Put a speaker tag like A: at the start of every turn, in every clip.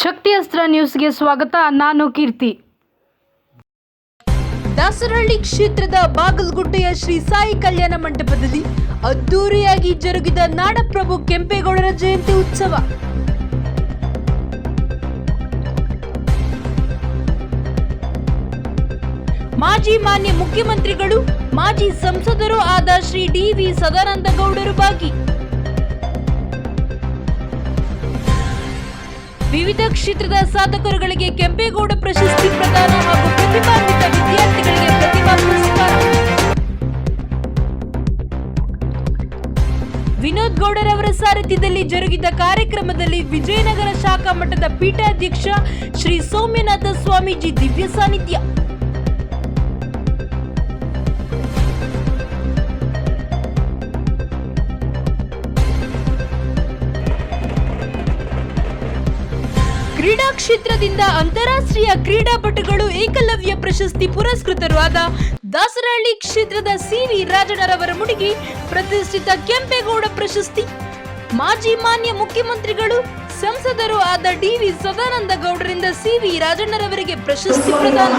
A: ಶಕ್ತಿ ಅಸ್ತ್ರ ನ್ಯೂಸ್ಗೆ ಸ್ವಾಗತ. ನಾನು ಕೀರ್ತಿ.
B: ದಾಸರಹಳ್ಳಿ ಕ್ಷೇತ್ರದ ಬಾಗಲಗುಡ್ಡೆಯ ಶ್ರೀ ಸಾಯಿ ಕಲ್ಯಾಣ ಮಂಟಪದಲ್ಲಿ ಅದ್ದೂರಿಯಾಗಿ ಜರುಗಿದ ನಾಡಪ್ರಭು ಕೆಂಪೇಗೌಡರ ಜಯಂತಿ ಉತ್ಸವ. ಮಾಜಿ ಮಾನ್ಯ ಮುಖ್ಯಮಂತ್ರಿಗಳು, ಮಾಜಿ ಸಂಸದರು ಆದ ಶ್ರೀ ಡಿ ವಿ ಸದಾನಂದ ಗೌಡರು ಭಾಗಿ. ವಿವಿಧ ಕ್ಷೇತ್ರದ ಸಾಧಕರುಗಳಿಗೆ ಕೆಂಪೇಗೌಡ ಪ್ರಶಸ್ತಿ ಪ್ರದಾನ ಹಾಗೂ ಪ್ರತಿಭಾನ್ವಿತ ವಿದ್ಯಾರ್ಥಿಗಳಿಗೆ ಪ್ರತಿಭಾ ಪುರಸ್ಕಾರ. ವಿನೋದ್ ಗೌಡರವರ ಸಾರಥ್ಯದಲ್ಲಿ ಜರುಗಿದ ಕಾರ್ಯಕ್ರಮದಲ್ಲಿ ವಿಜಯನಗರ ಶಾಖಾ ಮಠದ ಪೀಠಾಧ್ಯಕ್ಷ ಶ್ರೀ ಸೌಮ್ಯನಾಥ ಸ್ವಾಮೀಜಿ ದಿವ್ಯ ಸಾನ್ನಿಧ್ಯ. ಕ್ರೀಡಾ ಕ್ಷೇತ್ರದಿಂದ ಅಂತಾರಾಷ್ಟ್ರೀಯ ಕ್ರೀಡಾಪಟುಗಳು ಏಕಲವ್ಯ ಪ್ರಶಸ್ತಿ ಪುರಸ್ಕೃತರು ಆದ ದಾಸರಹಳ್ಳಿ ಕ್ಷೇತ್ರದ ಸಿವಿ ರಾಜಣ್ಣರವರ ಮುಡಿಗೆ ಪ್ರತಿಷ್ಠಿತ ಕೆಂಪೇಗೌಡ ಪ್ರಶಸ್ತಿ. ಮಾಜಿ ಮಾನ್ಯ ಮುಖ್ಯಮಂತ್ರಿಗಳು, ಸಂಸದರು ಆದ ಡಿವಿ ಸದಾನಂದ ಗೌಡರಿಂದ ಸಿವಿ ರಾಜಣ್ಣರವರಿಗೆ ಪ್ರಶಸ್ತಿ ಪ್ರದಾನ.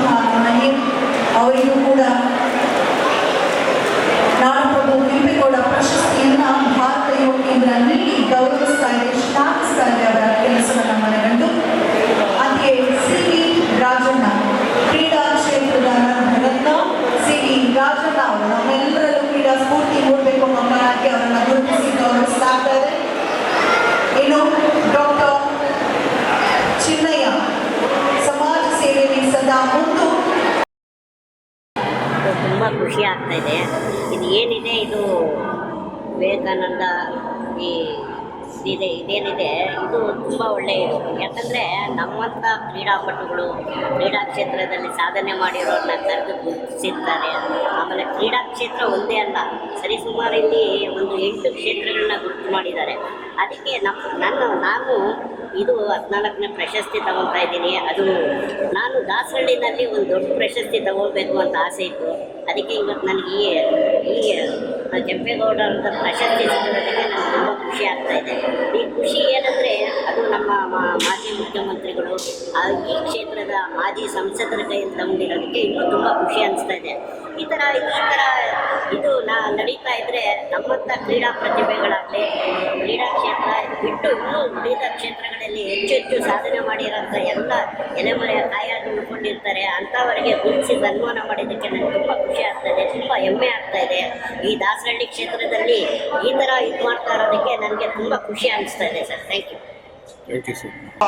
C: ಮುಂದು
D: ತುಂಬ ಖುಷಿ ಆಗ್ತಾ ಇದೆ. ಇದು ಏನಿದೆ? ಇದು ವಿವೇಕಾನಂದ ಈ ಇದೆ ಇದೇನಿದೆ? ಇದು ತುಂಬ ಒಳ್ಳೆಯದು. ಯಾಕಂದರೆ ನಮ್ಮಂಥ ಕ್ರೀಡಾಪಟುಗಳು, ಕ್ರೀಡಾ ಕ್ಷೇತ್ರದಲ್ಲಿ ಸಾಧನೆ ಮಾಡಿರೋರನ್ನ ಕರೆದು ಗುರುತಿಸಿರ್ತಾರೆ. ಆಮೇಲೆ ಕ್ರೀಡಾ ಕ್ಷೇತ್ರ ಒಂದೇ ಅಲ್ಲ ಸರಿಸುಮಾರು ಇಲ್ಲಿ ಒಂದು ಎಂಟು ಕ್ಷೇತ್ರಗಳನ್ನ ಗುರುತು ಮಾಡಿದ್ದಾರೆ. ಅದಕ್ಕೆ ನಮ್ಮ ನನ್ನ, ನಾನು ಇದು ಹದಿನಾಲ್ಕನೇ ಪ್ರಶಸ್ತಿ ತಗೊಳ್ತಾ ಇದ್ದೀನಿ. ಅದು ನಾನು ದಾಸಹಳ್ಳಿನಲ್ಲಿ ಒಂದು ದೊಡ್ಡ ಪ್ರಶಸ್ತಿ ತಗೊಳ್ಬೇಕು ಅಂತ ಆಸೆ ಇತ್ತು. ಅದಕ್ಕೆ ಇವತ್ತು ನನಗೆ ಈ ಈ ಕೆಂಪೇಗೌಡರ ಪ್ರಶಸ್ತಿ ಸಿಕ್ಕಿರೋದಕ್ಕೆ ನನಗೆ ತುಂಬ ಖುಷಿ ಆಗ್ತಾ ಇದೆ. ಈ ಖುಷಿ ಏನಂದರೆ ಅದು ನಮ್ಮ ಮುಖ್ಯಮಂತ್ರಿಗಳು ಈ ಕ್ಷೇತ್ರದ ಮಾಜಿ ಸಂಸದರ ಕೈಯಲ್ಲಿ ತಗೊಂಡಿರೋದಕ್ಕೆ ಇನ್ನೂ ತುಂಬ ಖುಷಿ ಅನಿಸ್ತಾ ಇದೆ. ಈ ಥರ ಈ ಥರ ಇದು ನಾ, ನಡೀತಾ ಇದ್ದರೆ ನಮ್ಮಂಥ ಕ್ರೀಡಾ ಪ್ರತಿಭೆಗಳಾಗಲಿ, ಕ್ರೀಡಾ ಕ್ಷೇತ್ರ ಬಿಟ್ಟು ಇನ್ನೂ ಉಳಿದ ಕ್ಷೇತ್ರಗಳಲ್ಲಿ ಹೆಚ್ಚು ಹೆಚ್ಚು ಸಾಧನೆ ಮಾಡಿರೋಂಥ ಎಲ್ಲ ಎಲೆಮರೆಯ ಕಾಯಾಗಿ ಉಳ್ಕೊಂಡಿರ್ತಾರೆ. ಅಂಥವರಿಗೆ ಗುರುತಿಸಿ ಸನ್ಮಾನ ಮಾಡಿದ್ದಕ್ಕೆ ನನಗೆ ತುಂಬ ಖುಷಿ ಆಗ್ತಾಯಿದೆ ತುಂಬ ಹೆಮ್ಮೆ ಆಗ್ತಾ ಇದೆ. ಈ ದಾಸರಳ್ಳಿ ಕ್ಷೇತ್ರದಲ್ಲಿ ಈ ಥರ ಇದು ಮಾಡ್ತಾ ಇರೋದಕ್ಕೆ ನನಗೆ ತುಂಬ ಖುಷಿ ಅನಿಸ್ತಾ ಇದೆ sir. Thank you
E: Thank you so much.